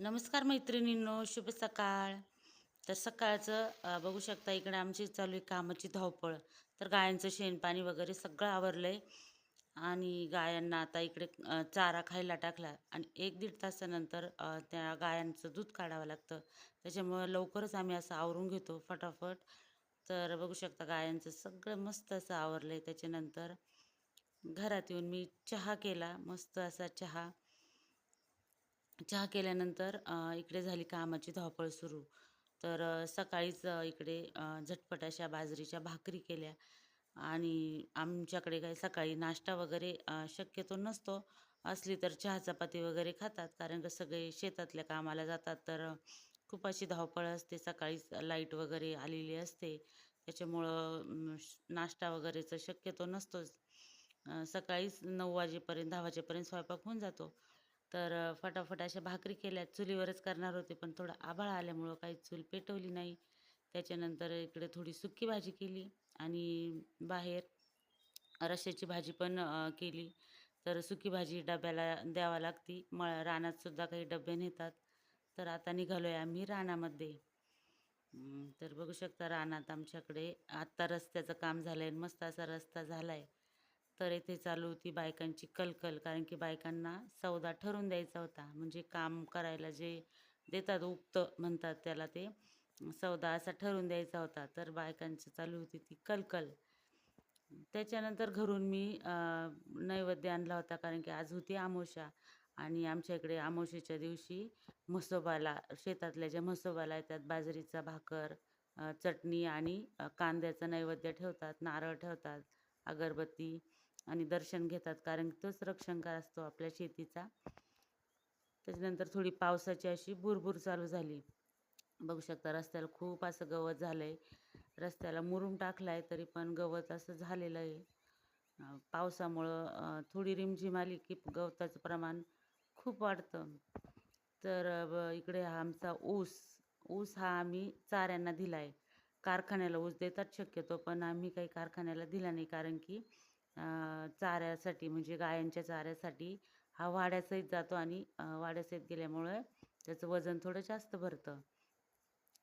नमस्कार मैत्रिणींनो शुभ सकाळ. तर सकाळचं बघू शकता इकडे आमची चालू आहे कामाची धावपळ. तर गायांचं शेणपाणी वगैरे सगळं आवरलं आहे आणि गायांना आता इकडे चारा खायला टाकला. आणि एक दीड तासानंतर त्या गायांचं दूध काढावं लागतं. त्याच्यामुळं लवकरच आम्ही असं आवरून घेतो फटाफट. तर बघू शकता गायांचं सगळं मस्त असं आवरलं आहे त्याच्यानंतर घरात येऊन मी चहा केला. मस्त असा चहा. चहा केल्यानंतर इकडे झाली कामाची धावपळ सुरू. तर सकाळीच इकडे झटपट अशा बाजरीच्या भाकरी केल्या. आणि आमच्याकडे काही सकाळी नाश्ता वगैरे शक्यतो नसतो. असली तर चहा चपाती वगैरे खातात. कारण का सगळे शेतातल्या कामाला जातात. तर खूप अशी धावपळ असते. सकाळीच लाइट वगैरे आलेली असते. त्याच्यामुळं नाश्ता वगैरेचं शक्यतो नसतोच. सकाळीच नऊ वाजेपर्यंत दहा वाजेपर्यंत स्वयंपाक होऊन जातो. तर फटाफट अशा भाकरी केल्या. चुलीवरच करणार होते पण थोडं आभाळ आल्यामुळं काही चूल पेटवली नाही. त्याच्यानंतर इकडे थोडी सुकी भाजी केली आणि बाहेर रश्श्याची भाजी पण केली. तर सुकी भाजी डब्याला द्यावा लागती. म रानातसुद्धा काही डबे नेतात. तर आता निघालो आहे आम्ही रानामध्ये. तर बघू शकता रानात आमच्याकडे आत्ता रस्त्याचं काम झालं आहे मस्त असा रस्ता झाला आहे तर येथे चालू होती बायकांची कलकल कारण की बायकांना सौदा ठरवून द्यायचा होता. म्हणजे काम करायला जे देतात उक्त म्हणतात त्याला ते सौदा असा ठरवून द्यायचा होता. तर बायकांची चालू होती ती कलकल. त्याच्यानंतर घरून मी नैवेद्य आणला होता कारण की आज होती आमोशा. आणि आमच्या इकडे आमोशेच्या दिवशी म्हसोबाला शेतातल्या ज्या म्हसोबाला येतात बाजरीचा भाकर चटणी आणि कांद्याचं कांद्याचा नैवेद्य ठेवतात नारळ ठेवतात अगरबत्ती आणि दर्शन घेतात कारण तोच रक्षणकार असतो आपल्या शेतीचा. त्याच्यानंतर थोडी पावसाची अशी भुरभूर चालू झाली. बघू शकता रस्त्याला खूप असं गवत झालं आहे रस्त्याला मुरूम टाकला आहे तरी पण गवत असं झालेलं आहे. पावसामुळं थोडी रिमझिम आली की गवताचं प्रमाण खूप वाढतं. तर इकडे हा आमचा ऊस ऊस हा आम्ही चाऱ्यांना दिला आहे कारखान्याला ऊस देतात शक्यतो पण आम्ही काही कारखान्याला दिला नाही कारण की चाऱ्यासाठी म्हणजे गायांच्या चाऱ्यासाठी हा वाड्यासहित जातो आणि वाड्यासहित गेल्यामुळे त्याचं वजन थोडं जास्त भरतं.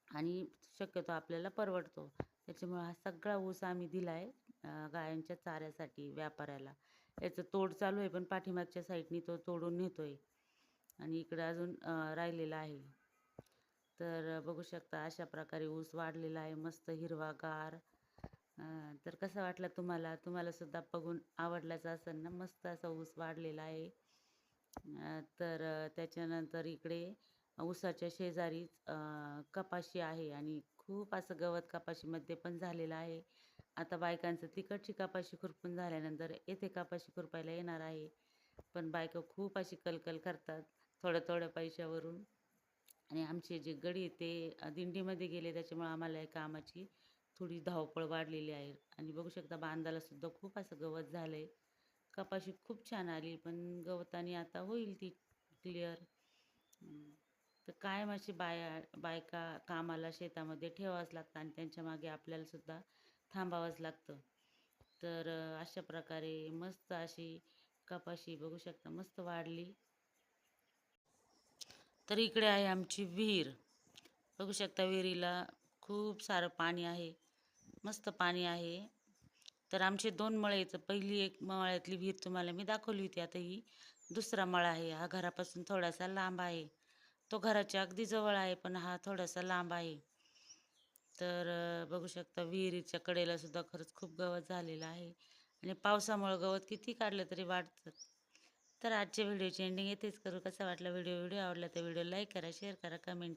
आणि शक्यतो आपल्याला परवडतो. त्याच्यामुळे हा सगळा ऊस आम्ही दिला आहे गायांच्या चाऱ्यासाठी व्यापाऱ्याला. याचं तोड चालू आहे पण पाठीमागच्या साईडनी तो तोडून नेतो आहे आणि इकडं अजून राहिलेला आहे. तर बघू शकता अशा प्रकारे ऊस वाढलेला आहे. मस्त हिरवागार तर कसं वाटलं तुम्हाला? तुम्हालासुद्धा बघून आवडलाच असेल ना मस्त असा ऊस वाढलेला आहे. तर त्याच्यानंतर इकडे ऊसाच्या शेजारीच कपाशी आहे आणि खूप असं गवत कपाशीमध्ये पण झालेलं आहे. आता बायकांचं तिकडची कपाशी खुरपून झाल्यानंतर येथे कपाशी खुरपायला येणार आहे. पण बायका खूप अशी कलकल करतात थोड्या थोड्या पैशावरून. आणि आमचे जे गडी ते दिंडीमध्ये गेले त्याच्यामुळे आम्हाला या कामाची थोडी धावपळ वाढलेली आहे. आणि बघू शकता बांधाला सुद्धा खूप असं गवत झालंय. कपाशी खूप छान आली पण गवताने आता होईल ती क्लिअर तर कायम अशी बाया बायका कामाला शेतामध्ये ठेवावंच लागतं आणि त्यांच्या मागे आपल्याला सुद्धा थांबावंच लागतं. तर अशा प्रकारे मस्त अशी कपाशी बघू शकता मस्त वाढली. तर इकडे आहे आमची विहीर. बघू शकता विहिरीला खूप सारं पाणी आहे. मस्त पाणी आहे. तर आमचे दोन मळे आहेत. पहिली एक मळ्यातली विहीर तुम्हाला मी दाखवली होती. आता ही दुसरा मळा आहे. हा घरापासून थोडासा लांब आहे. तो घराच्या अगदी जवळ आहे पण हा थोडासा लांब आहे. तर बघू शकता विहिरीच्या कडेला सुद्धा खरंच खूप गवत झालेलं आहे. आणि पावसामुळं गवत किती काढलं तरी वाढतं. तर आजच्या व्हिडिओची एंडिंग येथेच करू. कसा वाटला व्हिडिओ? व्हिडिओ आवडला तर व्हिडिओ लाईक करा शेअर करा कमेंट